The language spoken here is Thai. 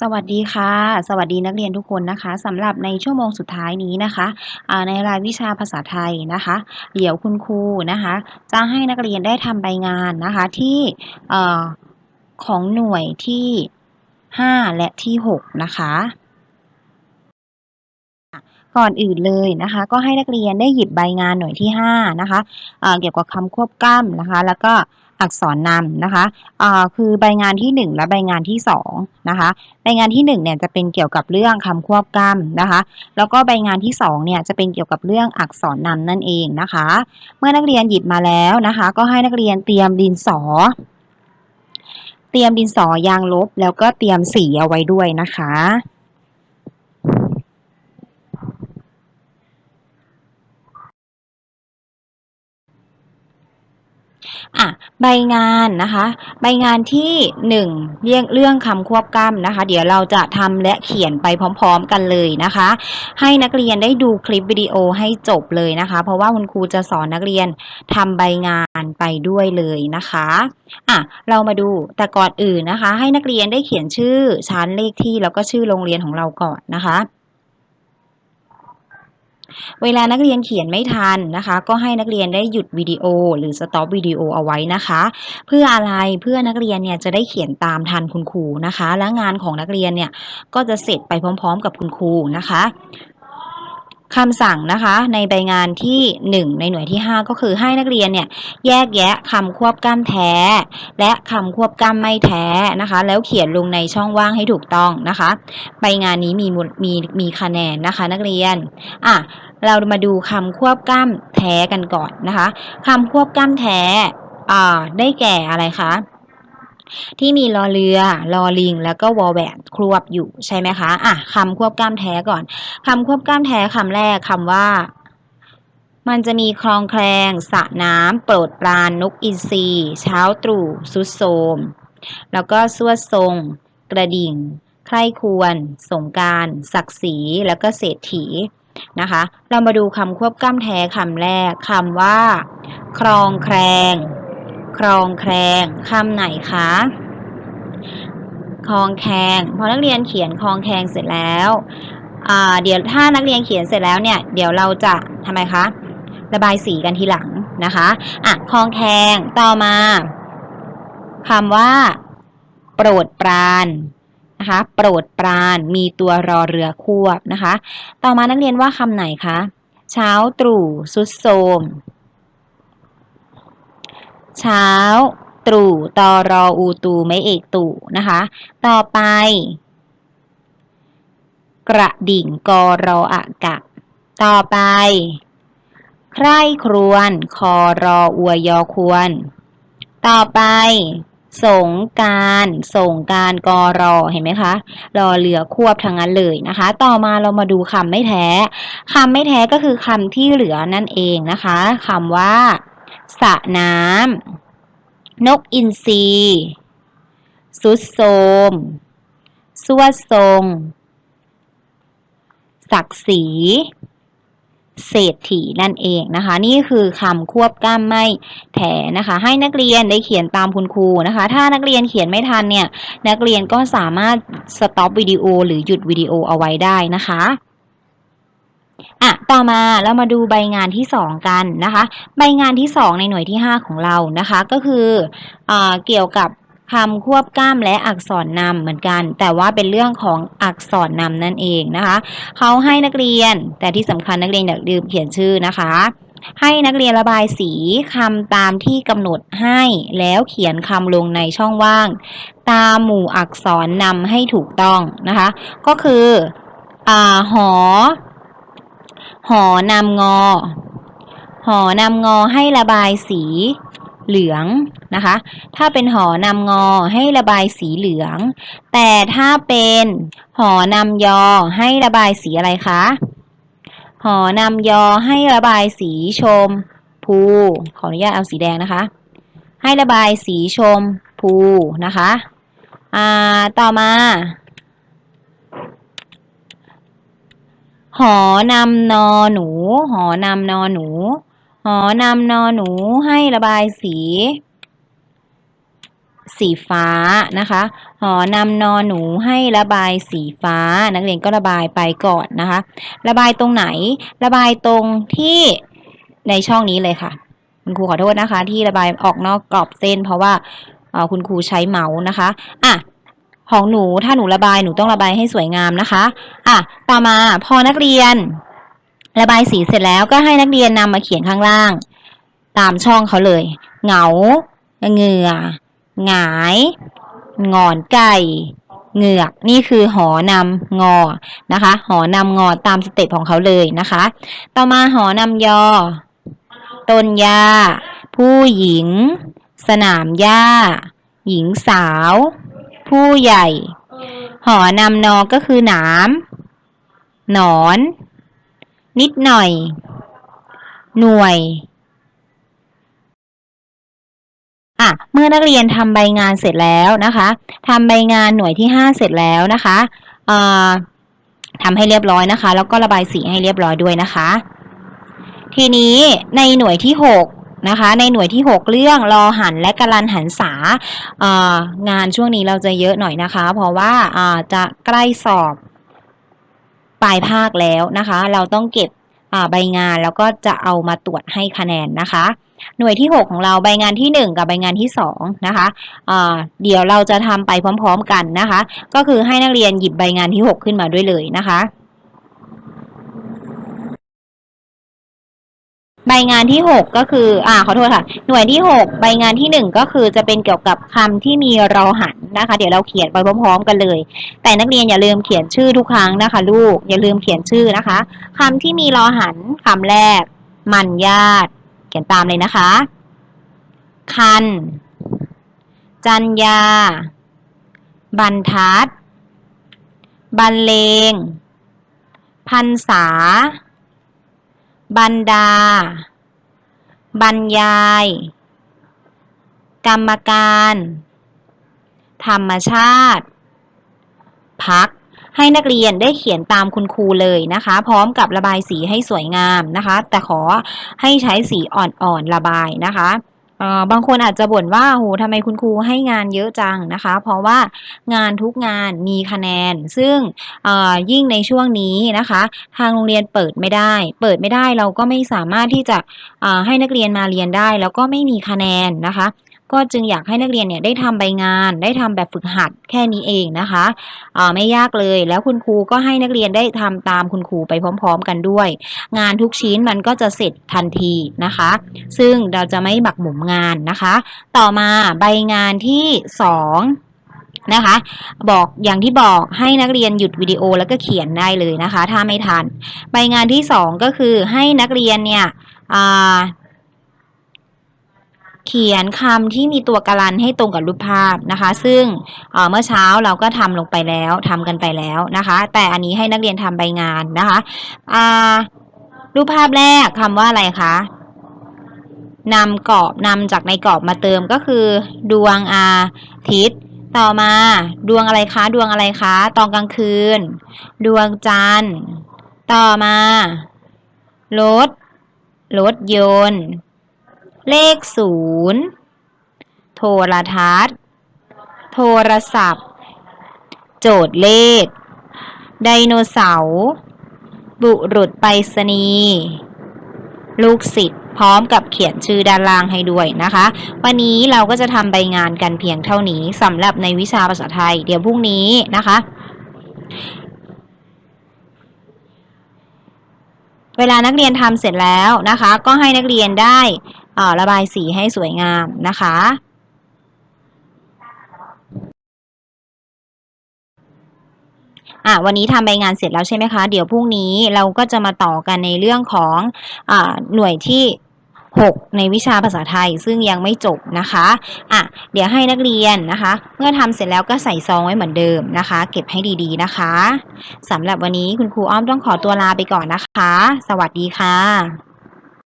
สวัสดีค่ะ สวัสดีนักเรียนทุกคนนะคะสำหรับในชั่วโมงสุดท้ายนี้นะคะในรายวิชาภาษาไทยนะคะเดี๋ยวคุณครูนะคะ จะให้นักเรียนได้ทำใบงานนะคะที่อของหน่วยที่ 5 และที่ 6 นะคะก่อนอื่นเลยนะคะ ก็ให้นักเรียนได้หยิบใบงานหน่วยที่ 5 นะคะเอ่อเกี่ยวกับคำควบกล้ำนะคะ แล้วก็ อักษรนำนะคะอ่าคือใบงานที่ 1 และใบงานที่2นะคะ ใบงานที่ 1เนี่ยจะเป็นเกี่ยวกับเรื่องคำควบกล้ำนะคะ แล้วก็ใบงานที่2เนี่ยจะเป็นเกี่ยวกับเรื่องอักษรนำนั่นเองนะคะ เมื่อนักเรียนหยิบมาแล้วนะคะ ก็ให้นักเรียนเตรียมดินสอ เตรียมดินสอยางลบ แล้วก็เตรียมสีเอาไว้ด้วยนะคะอะ ใบงานนะคะ ใบงานที่หนึ่งเรื่องเรื่องคำควบกล้ำนะคะ เดี๋ยวเราจะทำและเขียนไปพร้อมๆกันเลยนะคะ ให้นักเรียนได้ดูคลิปวิดีโอให้จบเลยนะคะ เพราะว่าคุณครูจะสอนนักเรียนทำใบงานไปด้วยเลยนะคะอะเรามาดูแต่ก่อนอื่นนะคะ ให้นักเรียนได้เขียนชื่อชั้นเลขที่แล้วก็ชื่อโรงเรียนของเราก่อนนะคะ เวลานักเรียนเขียนไม่ทันนะคะ ก็ให้นักเรียนได้หยุดวิดีโอ หรือสต็อปวิดีโอเอาไว้นะคะ เพื่ออะไรเพื่อนักเรียนเนี่ยจะได้เขียนตามทันคุณครูนะคะ และงานของนักเรียนเนี่ยก็จะเสร็จไปพร้อม ๆ กับคุณครูนะคะ คำสั่งนะคะในใบงานที่ 1 ในหน่วยที่ 5 ก็คือให้นักเรียนเนี่ยแยกแยะคำควบกล้ำแท้ และคำควบกล้ำไม่แท้นะคะ แล้วเขียนลงในช่องว่างให้ถูกต้องนะคะ ใบงานนี้มีมีมีคะแนนนะคะนักเรียนอะเรามาดูคำควบกล้ำแท้กันก่อนนะคะคำควบกล้ำแท้อ่าได้แก่อะไรคะ ที่มีลอเรือลอลิง แล้วก็วอแหวนครวบอยู่ใช่ไหมคะอะคำควบกล้ำแท้ก่อนคำควบกล้ำแท้คำแรกคำว่ามันจะมีคลองแคลงสระน้ำโปรดปรานนกอินทรีเช้าตรู่สุดโทมแล้วก็สวดทรง กระดิ่ง ใคร่ควร สงการศักดิ์ศรีแล้วก็เศรษฐีนะคะ เรามาดูคำควบกล้ำแท้คำแรกคำว่าครองแคลง ครองแคลงคำไหนคะคลองแคลงพอนักเรียนเขียนคลองแคลงเสร็จแล้วเดี๋ยวถ้านักเรียนเขียนเสร็จแล้วเนี่ย เดี๋ยวเราจะทำไมคะระบายสีกันทีหลังนะคะอะคลองแคลงต่อมาคำว่า โปรดปรานนะคะโปรดปรานมีตัวรอเรือควบนะคะ ต่อมานักเรียนว่าคำไหนคะเช้าตรู่สุดโทม เช้า ตรู่ตอรออูตูไม่เอกตู่นะคะ ต่อไป กระดิ่งกอรออะกะ ต่อไป ใคร่ครวน คอรออวยอควร ต่อไปสงการส่งการกอรอเห็นไหมคะ รอเรือควบทั้งนั้นเลยนะคะ ต่อมาเรามาดูคำไม่แท้คำไม่แท้ก็คือคำที่เหลือนั่นเองนะคะคำว่า สระน้ำ นกอินทรีสุดโทมสวดทรง ศักดิ์ศรีเศรษฐีนั่นเองนะคะ นี่คือคำควบกล้ำไม่แถนะคะ ให้นักเรียนได้เขียนตามคุณครูนะคะ ถ้านักเรียนเขียนไม่ทันเนี่ย นักเรียนก็สามารถสต็อปวิดีโอหรือหยุดวิดีโอเอาไว้ได้นะคะ อะต่อมาเรามาดูใบงานที่ 2 กันนะคะ ใบงานที่ 2 ในหน่วยที่ 5 ของเรานะคะ ก็คืออเกี่ยวกับคำควบกล้ำและอักษรนำเหมือนกัน แต่ว่าเป็นเรื่องของอักษรนำนั่นเองนะคะเขาให้นักเรียนแต่ที่สำคัญนักเรียนอย่าลืมเขียนชื่อนะคะ ให้นักเรียนระบายสีคำตามที่กำหนดให้แล้วเขียนคำลงในช่องว่าง ตามหมู่อักษรนำให้ถูกต้องนะคะ ก็คืออหอ หอนำงอ หอนำงอให้ระบายสีเหลืองนะคะ ถ้าเป็นหอนำงอให้ระบายสีเหลือง แต่ถ้าเป็นหอนำยอให้ระบายสีอะไรคะ หอนำยอให้ระบายสีชม พู ขออนุญาตเอาสีแดงนะคะ ให้ระบายสีชม พูนะคะ อ่า ต่อมา หอนำนอหนู หอนำนอหนู หอนำนอหนูให้ระบายสี สีฟ้านะคะ หอนำนอหนูให้ระบายสีฟ้า นักเรียนก็ระบายไปก่อนนะคะ ระบายตรงไหน ระบายตรงที่ในช่องนี้เลยค่ะ คุณครูขอโทษนะคะ ที่ระบายออกนอกกรอบเส้น เพราะว่าคุณครูใช้เมาส์นะคะ อะ ของหนูถ้าหนูระบายหนูต้องระบายให้สวยงามนะคะอะต่อมาพอนักเรียน ระบายสีเสร็จแล้วก็ให้นักเรียนนำมาเขียนข้างล่าง ตามช่องเขาเลย เหงาเหงื่อหงายงอนไก่เหงือกนี่คือหอนำงอนะคะ หอนำงอตามสเต็ปของเขาเลยนะคะ ต่อมาหอนำยอต้นหญ้าผู้หญิง สนามหญ้า หญิงสาว ผู้ใหญ่ หอนำนอก็คือหนาม หนอน นิดหน่อย หน่วยอะเมื่อนักเรียนทำใบงานเสร็จแล้วนะคะทำใบงานหน่วยที่ห้าเสร็จแล้วนะคะเอ่อทำให้เรียบร้อยนะคะ แล้วก็ระบายสีให้เรียบร้อยด้วยนะคะ ทีนี้ในหน่วยที่หก นะคะ ในหน่วยที่หกเรื่องรอหันและกรันหันษางานช่วงนี้เราจะเยอะหน่อยนะคะ เพราะว่าาจะใกล้สอบปลายภาคแล้วนะคะ เราต้องเก็บอ่าใบงานแล้วก็จะเอามาตรวจให้คะแนนนะคะ หน่วยที่ 6 ของเราใบงานที่ 1 กับใบงานที่2นะคะอ่าเดี๋ยวเราจะทำไปพร้อม ๆ กันนะคะ ก็คือให้นักเรียนหยิบใบงานที่ 6 ขึ้นมาด้วยเลยนะคะ ใบงานที่6ก็คือ อ่า ขอโทษค่ะ หน่วยที่6ใบงานที่1ก็คือจะเป็นเกี่ยวกับคำที่มีรอหันนะคะ เดี๋ยวเราเขียนไปพร้อม ๆ กันเลย แต่นักเรียนอย่าลืมเขียนชื่อทุกครั้งนะคะ ลูก อย่าลืมเขียนชื่อนะคะคำที่มีรอหันคำแรก มันญาติ เขียนตามเลยนะคะ คัน จัญญาบรรทัด บรรเลง พันษา บรรดา บรรยาย กรรมการ ธรรมชาติ พักให้นักเรียนได้เขียนตามคุณครูเลยนะคะ พร้อมกับระบายสีให้สวยงามนะคะ แต่ขอให้ใช้สีอ่อนๆระบายนะคะ บางคนอาจจะบ่นว่าโหทำไมคุณครูให้งานเยอะจังนะคะ เพราะว่างานทุกงานมีคะแนน ซึ่งยิ่งในช่วงนี้นะคะ ทางโรงเรียนเปิดไม่ได้ เปิดไม่ได้เราก็ไม่สามารถที่จะให้นักเรียนมาเรียนได้ แล้วก็ไม่มีคะแนนนะคะ ก็จึงอยากให้นักเรียนเนี่ยได้ทำใบงาน ได้ทำแบบฝึกหัดแค่นี้เองนะคะอ่าไม่ยากเลยแล้วคุณครูก็ให้นักเรียนได้ทำตามคุณครูไปพร้อม ๆ กันด้วย งานทุกชิ้นมันก็จะเสร็จทันทีนะคะ ซึ่งเราจะไม่หมักหมมงานนะคะ ต่อมาใบงานที่สองนะคะบอกอย่างที่บอกให้นักเรียนหยุดวิดีโอแล้วก็เขียนได้เลยนะคะ ถ้าไม่ทัน ใบงานที่สองก็คือให้นักเรียนเนี่ย เขียนคำที่มีตัวการันให้ตรงกับรูปภาพนะคะ ซึ่งเเมื่อเช้าเราก็ทำลงไปแล้วทำกันไปแล้วนะคะ แต่อันนี้ให้นักเรียนทำใบงานนะคะรูปภาพแรกคำว่าอะไรคะนำกรอบนำจากในกรอบมาเติมก็คือ ดวงอาทิตย์ ต่อมา ดวงอะไรคะ ดวงอะไรคะ ตอนกลางคืน ดวงจันทร์ ต่อมารถ รถยนต์ เลขศูนย์โทรทัศน์ โทรศัพท์ โจทย์เลข ไดโนเสาร์ บุรุษไปรษณีย์ลูกศิษย์พร้อมกับเขียนชื่อด้านล่างให้ด้วยนะคะ วันนี้เราก็จะทำใบงานกันเพียงเท่านี้สำหรับในวิชาภาษาไทย เดี๋ยวพรุ่งนี้นะคะ เวลานักเรียนทำเสร็จแล้วนะคะ ก็ให้นักเรียนได้ ระบายสีให้สวยงามนะคะอะวันนี้ทำใบงานเสร็จแล้วใช่ไหมคะ เดี๋ยวพรุ่งนี้เราก็จะมาต่อกันในเรื่องของอ่าหน่วยที่ 6 ในวิชาภาษาไทยซึ่งยังไม่จบนะคะอะเดี๋ยวให้นักเรียนนะคะ เมื่อทำเสร็จแล้วก็ใส่ซองไว้เหมือนเดิมนะคะ เก็บให้ดีๆนะคะสำหรับวันนี้คุณครูอ้อมต้องขอตัวลาไปก่อนนะคะ สวัสดีค่ะ